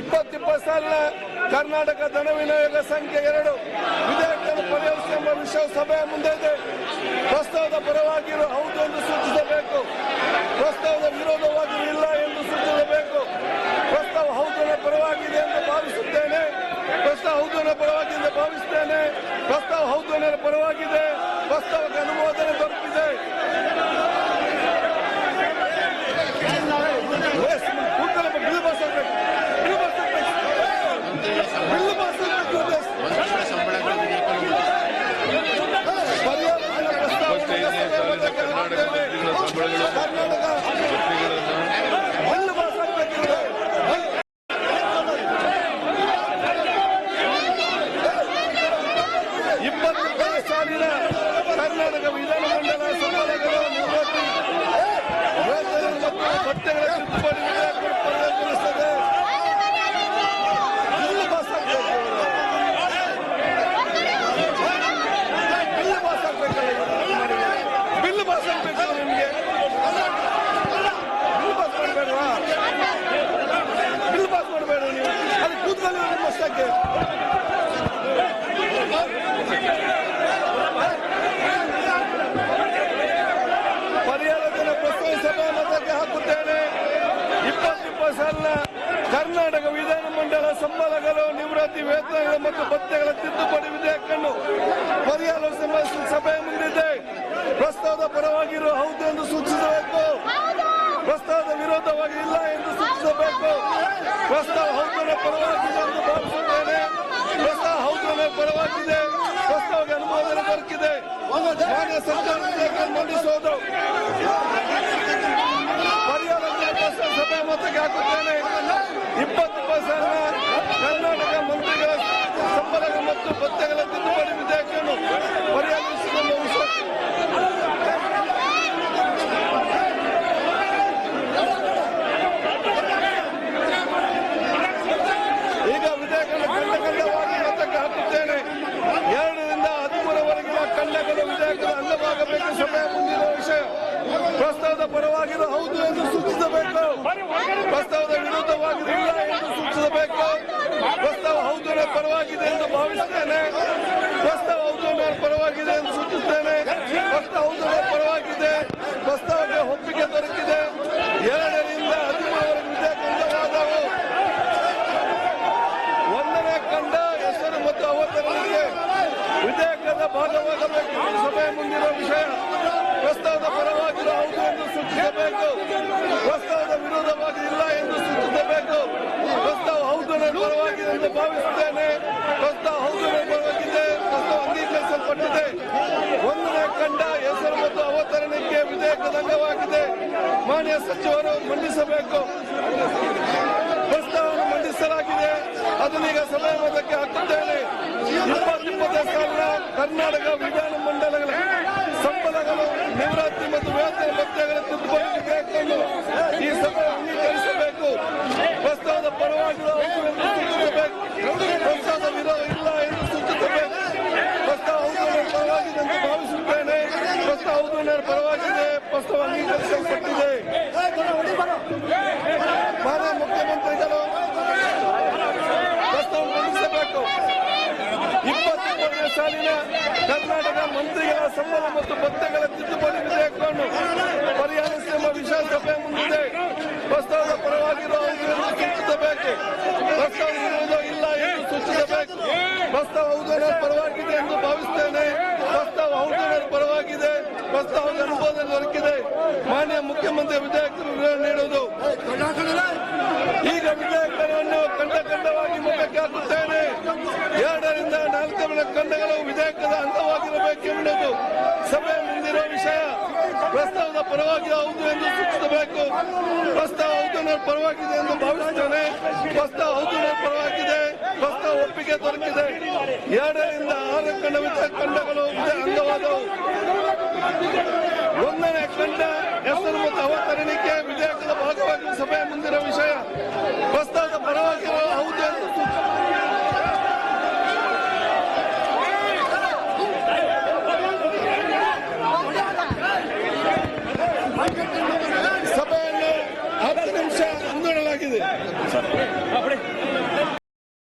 ಇಪ್ಪತ್ತಿಪ್ಪತ್ತು ಸಾಲಿನ ಕರ್ನಾಟಕ ಧನ ವಿನಿಯೋಗ ಸಂಖ್ಯೆ ಎರಡು. ವಿಧೇಯಕವನ್ನು ಪರಿಹರಿಸಿ ಎಂಬ ವಿಷಯ ಸಭೆಯ ಮುಂದೆ ಪ್ರಸ್ತಾವದ ಪರವಾಗಿರುವ ಹೌದು ಎಂದು ಸೂಚಿಸಬೇಕು. ಪ್ರಸ್ತಾವದ ವಿರೋಧವಾಗಿರುವ ಇಲ್ಲ ಎಂದು ಸೂಚಿಸಬೇಕು. ಪ್ರಸ್ತಾವ ಹೌದನ ಪರವಾಗಿದೆ ಎಂದು ಭಾವಿಸುತ್ತೇನೆ. ಪ್ರಸ್ತಾವ ಹೌದನ ಪರವಾಗಿದೆ ಎಂದು ಭಾವಿಸುತ್ತೇನೆ. ಪ್ರಸ್ತಾವ ಹೌದನ ಪರವಾಗಿದೆ ಪ್ರಸ್ತಾವಕ್ಕೆ ಅನುಮೋದನೆ ದೊರಕಿದೆ ಎಸ್, ಕೂತ್ಕೊಳ್ಳಪ್ಪ, ಬಿಲ್ ಪಾಸ್ ಆಗ್ಬೇಕು. ಬಿಲ್ ಪಾಸ್ ಆಗ್ಬೇಕು. ಬಿಲ್ ಪಾಸ್ ಆಗ್ಬೇಕು, ಎಸ್. ಮಂತ್ರಿಗಳ ಸಂಬಳಗಳ ವಿಧೇಯಕವನ್ನು ಪರ್ಯಾಲೋಚನಾ ಪ್ರಸ್ತಾವ ಕರ್ನಾಟಕ ಮಂತ್ರಿಗಳ ಸಂಬಳಗಳು ಕರ್ನಾಟಕ ಬಿಲ್ ಪಾಸ್ ಆಗ್ಬೇಕಿದೆ. ಇಪ್ಪತ್ತೊಂದನೇ ಸಾಲಿನ ಕರ್ನಾಟಕ ವಿಧಾನಮಂಡಲ ಸಂಬಳಗಳ ನಿವೃತ್ತಿ ವೇತನ ಮತ್ತು ಭತ್ಯೆಗಳ ತಿದ್ದುಪಡಿ ವಿಧೇಯಕವನ್ನು ಪರಿಗಣಿಸುತ್ತದೆ ಬಿಲ್ ಪಾಸ್ ಆಗ್ಬೇಕು ಬಿಲ್ ಪಾಸ್ ಆಗ್ಬೇಕಲ್ಲ ಇದು? ಬಿಲ್ ಪಾಸ್ ಆಗ್ಬೇಕು ನಿಮಗೆ ಬಿಲ್ ಪಾಸ್ ಮಾಡಬೇಡವಾ ಬಿಲ್ ಪಾಸ್ ಮಾಡಬೇಡ ನೀವು ಅದು ಕೂತ್ಕೊಳ್ಳಿ ನಿಮ್ಮಷ್ಟಕ್ಕೆ ಪರ್ಯಾಲೋಚನಾ ಪ್ರಸ್ತಾವ ಸಭಾ ಮತಕ್ಕೆ ಹಾಕುತ್ತೇನೆ ಇಪ್ಪತ್ತಿಪ್ಪತ್ತು ಸಾಲಿನ ಕರ್ನಾಟಕ ವಿಧಾನಮಂಡಲ ಸಂಬಳಗಳು, ನಿವೃತ್ತಿ ವೇತನಗಳು ಮತ್ತು ಭತ್ಯೆಗಳ ತಿದ್ದುಪಡಿ ವಿಧೇಯಕವನ್ನು ಪರ್ಯಾಲೋಚನೆ ಸಭೆಯ ಮುಂದಿದೆ. ಪ್ರಸ್ತಾವದ ಪರವಾಗಿರುವ ಹೌದು ಎಂದು ಸೂಚಿಸಬೇಕು. ಪ್ರಸ್ತಾವದ ವಿರೋಧವಾಗಿ ಇಲ್ಲ ಎಂದು ಸೂಚಿಸಬೇಕು. ಪ್ರಸ್ತಾವ ಹೌದನ ಪರವಾಗಿದೆ ಎಂದು ಭಾವಿಸುತ್ತೇನೆ. ಪ್ರಸ್ತಾವ ಹೌದನ ಪರವಾಗಿದೆ. ಪ್ರಸ್ತಾವಕ್ಕೆ ಅನುಮೋದನೆ ದೊರಕಿದೆ. ಸರ್ಕಾರ ಮಂಡಿಸುವುದು. ಪರ್ಯಾಲೋಚನಾ ಪ್ರಸ್ತಾವ ಸಭೆ ಮತಕ್ಕೆ ಹಾಕುತ್ತೇನೆ ಇಪ್ಪತ್ತು ಪರ್ಸೆಂಟ್ ಕರ್ನಾಟಕ ಮಂತ್ರಿಗಳ ಸಂಬಳ ಮತ್ತು ಭತ್ಯೆಗಳ ತಿದ್ದುಪಡಿ ವಿಧೇಯಕವನ್ನು ಪರಿಹರಿಸಿಕೊಂಡು ಈಗ ವಿಧೇಯಕವನ್ನು ಖಂಡ ಖಂಡವಾಗಿ ಮತಕ್ಕೆ ಹಾಕುತ್ತೇನೆ ಎರಡರಿಂದ ಹದಿಮೂರವರೆಗಿನ ಖಂಡಗಳು ವಿಧೇಯಕದ ಅಂಗವಾಗಬೇಕು ಸಮಯ ಮುಂದಿರುವ ವಿಷಯ. ಪ್ರಸ್ತಾವದ ಪರವಾಗಿರೋ ಹೌದು ಎಂದು ಸೂಚಿಸಬೇಕು. ಪ್ರಸ್ತಾವದ ವಿರುದ್ಧವಾಗಿದೆ ಎಂದು ಸೂಚಿಸಬೇಕು. ಪ್ರಸ್ತಾವ ಹೌದು ಪರವಾಗಿದೆ ಎಂದು ಭಾವಿಸುತ್ತೇನೆ ಪ್ರಸ್ತಾವ ಹೌದು ಅನ್ನೋ ಪರವಾಗಿದೆ ಎಂದು ಸೂಚಿಸುತ್ತೇನೆ ಪ್ರಸ್ತಾವ ಹೌದು ಅನ್ನೋ ಪರವಾಗಿದೆ ಪ್ರಸ್ತಾವಕ್ಕೆ ಒಪ್ಪಿಗೆ ದೊರಕಿದೆ ಎರಡರಿಂದ ಹದಿಮೂರವರೆಗೆ ವಿಧೇಯಕ ಅಂಗವಾದವು ಒಂದನೇ ಕಂಡ ಹೆಸರು ಮತ್ತು ಅವತರಣಿಕೆ ವಿಧೇಯಕದ ಭಾಗವಾಗಬೇಕು ಇದು ಸಭೆಯ ಮುಂದಿರುವ ವಿಷಯ ಪ್ರಸ್ತಾವದ ಪರವಾಗಿರುವ ಹೌದು ಎಂದು ಸೂಚಿಸಬೇಕು ಪ್ರಸ್ತಾವದ ವಿರೋಧವಾಗಿ ಇಲ್ಲ ಎಂದು ಸೂಚಿಸಬೇಕು ಪ್ರಸ್ತಾವ ಹೌದು ನನ್ನ ಪರವಾಗಿದೆ ಎಂದು ಭಾವಿಸುತ್ತೇನೆ ಪ್ರಸ್ತಾವ ಹೌದು ನನ್ನ ಪರವಾಗಿದೆ ಪ್ರಸ್ತಾವ ಅಂಗೀಕರಿಸಲ್ಪಟ್ಟಿದೆ ಒಂದನೇ ಕಂಡ ಹೆಸರು ಮತ್ತು ಅವತರಣಿಕೆ ವಿಧೇಯಕದ ಅಂಗವಾಗಿದೆ ಮಾನ್ಯ ಸಚಿವರು ಮಂಡಿಸಬೇಕು. ಪ್ರಸ್ತಾವವನ್ನು ಮಂಡಿಸಲಾಗಿದೆ. ಅದನ್ನೀಗ ಸಭೆಯ ಮತಕ್ಕೆ ಹಾಕುತ್ತೇನೆ. ಇಪ್ಪತ್ತಿಪ್ಪತ್ತು ಸಾವಿರ ಕರ್ನಾಟಕ ವಿಧಾನ ಮಂಡಲಗಳ ಸಂಬಳಗಳು ನಿವೃತ್ತಿ ಮತ್ತು ವೇತನ ಭತ್ಯೆಗಳ ತಿದ್ದುಪಡಿ ವಿಧೇಯಕವನ್ನು ಈ ಸಭೆ ಅಂಗೀಕರಿಸಬೇಕು. ಪ್ರಸ್ತಾವದ ಪರವಾಗಿರುವ ಹೌದು ಎಂದು ಸೂಚಿಸಬೇಕು ಪ್ರಸ್ತಾವದ ವಿರೋಧ ಇಲ್ಲ ಎಂದು ಸೂಚಿಸಬೇಕು ಪ್ರಸ್ತಾವ ಹೌದು ನನ್ನ ಪರವಾಗಿದೆ ಎಂದು ಭಾವಿಸುತ್ತೇನೆ ಪ್ರಸ್ತಾವ ಹೌದು ನನ್ನ ಪರವಾಗಿದೆ ಪ್ರಸ್ತಾವ ಅಂಗೀಕರಿಸಲ್ಪಟ್ಟಿದೆ ಮಾನ್ಯ ಮುಖ್ಯಮಂತ್ರಿಗಳು ಪ್ರಸ್ತಾವ ಮಂಡಿಸಬೇಕು. ಇಪ್ಪತ್ತೊಂದನೇ ಸಾಲಿನ ಕರ್ನಾಟಕ ಮಂತ್ರಿಗಳ ಸಂಬಳ ಮತ್ತು ಭತ್ತೆಗಳ ತಿದ್ದುಪಡಿ ವಿಧೇಯಕವನ್ನು ಪರಿಹರಿಸಿ ಎಂಬ ವಿಷಯ ಸಭೆ ಮುಂದಿದೆ ಪ್ರಸ್ತಾವದ ಪರವಾಗಿರುವ ಹೌದು ಎಂದು ಸೂಚಿಸಬೇಕು ಪ್ರಸ್ತಾವ ವಿರೋಧ ಇಲ್ಲ ಎಂದು ಸೂಚಿಸಬೇಕು ಪ್ರಸ್ತಾವ ಹೌದನ ಪರವಾಗಿದೆ ಎಂದು ಭಾವಿಸುತ್ತೇನೆ ಪ್ರಸ್ತಾವ ಹೌದನ ಪರವಾಗಿದೆ ಪ್ರಸ್ತಾವದ ಅನುಮೋದನೆ ದೊರಕಿದೆ. ಮಾನ್ಯ ಮುಖ್ಯಮಂತ್ರಿ ವಿಧೇಯಕರು ನೀಡೋದು ಈಗ ವಿಧೇಯಕವನ್ನು ಖಂಡ ಖಂಡವಾಗಿ ಮುಖಕ್ಕೆ ಹಾಕುತ್ತೇನೆ. ಎರಡರಿಂದ ನಾಲ್ಕರ ಖಂಡಗಳು ವಿಧೇಯಕದ ಹಂತವಾಗಿರಬೇಕೆಂಬುದು ಸಭೆ ಮುಂದಿರುವ ವಿಷಯ. ಪ್ರಸ್ತಾವದ ಪರವಾಗಿ ಹೌದು ಎಂದು ಸೂಚಿಸಬೇಕು. ಪ್ರಸ್ತಾವ ಹೌದು ಪರವಾಗಿದೆ ಎಂದು ಭಾವಿಸುತ್ತೇನೆ. ಪ್ರಸ್ತಾವ ಹೌದು ಪರವಾಗಿದೆ. ಪ್ರಸ್ತಾವ ಒಪ್ಪಿಗೆ ದೊರಕಿದೆ. ಎರಡರಿಂದ ಆರು ಖಂಡ ಖಂಡಗಳು ಒಂದನೇ ಖಂಡ ಹೆಸರು ಮತ್ತು ಅವತರಣಿಕೆ ವಿಧೇಯಕದ ಭಾಗವಾಗಿ ಸಭೆಯ ಮುಂದಿನ ವಿಷಯ.